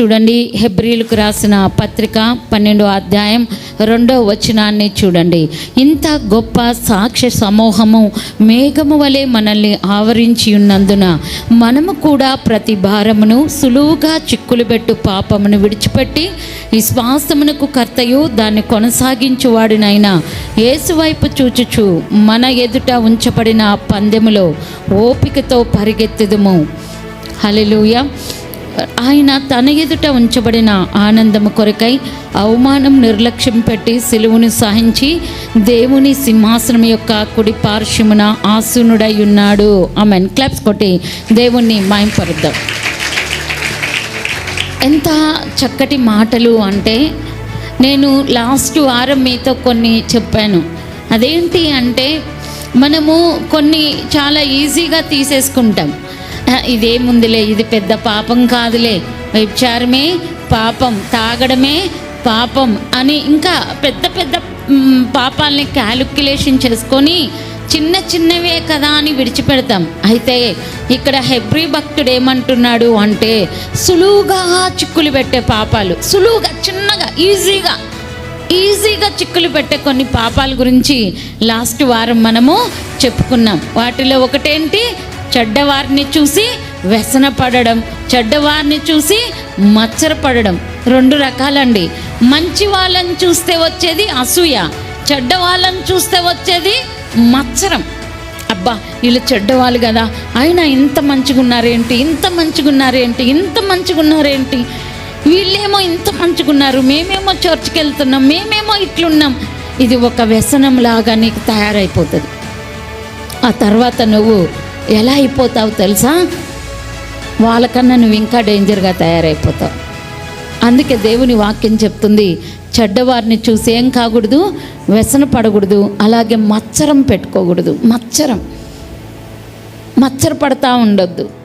చూడండి హెబ్రిలకు రాసిన పత్రిక పన్నెండో అధ్యాయం రెండో వచనాన్ని చూడండి. ఇంత గొప్ప సాక్ష్య సమూహము మేఘము వలె మనల్ని ఆవరించి ఉన్నందున మనము కూడా ప్రతి భారమును సులువుగా చిక్కులు పెట్టు పాపమును విడిచిపెట్టి విశ్వాసమునకు కర్తయు దాన్ని కొనసాగించువాడినైనా ఏసువైపు చూచుచు మన ఎదుట ఉంచబడిన పందెములో ఓపికతో పరిగెత్తుదుము. హల్లెలూయా. ఆయన తన ఎదుట ఉంచబడిన ఆనందము కొరకై అవమానం నిర్లక్ష్యం పెట్టి సిలువును సహించి దేవుని సింహాసనం యొక్క కుడి పార్శ్వమున ఆసునుడై ఉన్నాడు. ఆమెన్. క్లాప్స్ కొట్టి దేవుణ్ణి మాయంపరుద్దాం. ఎంత చక్కటి మాటలు అంటే నేను లాస్ట్ వారం మీతో కొన్ని చెప్పాను. అదేంటి అంటే మనము కొన్ని చాలా ఈజీగా తీసేసుకుంటాం. ఇదేముందిలే? ఇది పెద్ద పాపం కాదులే. వ్యభిచారమే పాపం తాగడమే పాపం అని ఇంకా పెద్ద పెద్ద పాపాలని క్యాలిక్యులేషన్ చేసుకొని చిన్న చిన్నవే కదా అని విడిచిపెడతాం. అయితే ఇక్కడ హెబ్రి భక్తుడు ఏమంటున్నాడు అంటే సులువుగా చిక్కులు పెట్టే పాపాలు సులువుగా చిన్నగా ఈజీగా ఈజీగా చిక్కులు పెట్టే కొన్ని పాపాల గురించి లాస్ట్ వారం మనము చెప్పుకున్నాం. వాటిలో ఒకటేంటి? చెడ్డవారిని చూసి వ్యసన పడడం చెడ్డవారిని చూసి మచ్చరపడడం రెండు రకాలండి. మంచి వాళ్ళని చూస్తే వచ్చేది అసూయ చెడ్డ వాళ్ళని చూస్తే వచ్చేది మచ్చరం. అబ్బా వీళ్ళు చెడ్డవాళ్ళు కదా. అయినా ఇంత మంచిగా ఉన్నారేంటి ఇంత మంచిగున్నారేంటి? ఇంత మంచిగా ఉన్నారేంటి వీళ్ళేమో ఇంత మంచిగా ఉన్నారు మేమేమో చర్చ్కి వెళ్తున్నాం మేమేమో ఇట్లున్నాం. ఇది ఒక వ్యసనం లాగా నీకు తయారైపోతుంది. ఆ తర్వాత నువ్వు ఎలా అయిపోతావు తెలుసా? వాళ్ళకన్నా నువ్వు ఇంకా డేంజర్గా తయారైపోతావు. అందుకే దేవుని వాక్యం చెప్తుంది చెడ్డవారిని చూసి ఏం కాకూడదు? వ్యసన పడకూడదు అలాగే మచ్చరం పెట్టుకోకూడదు. మచ్చరం. మచ్చర పడతా ఉండొద్దు.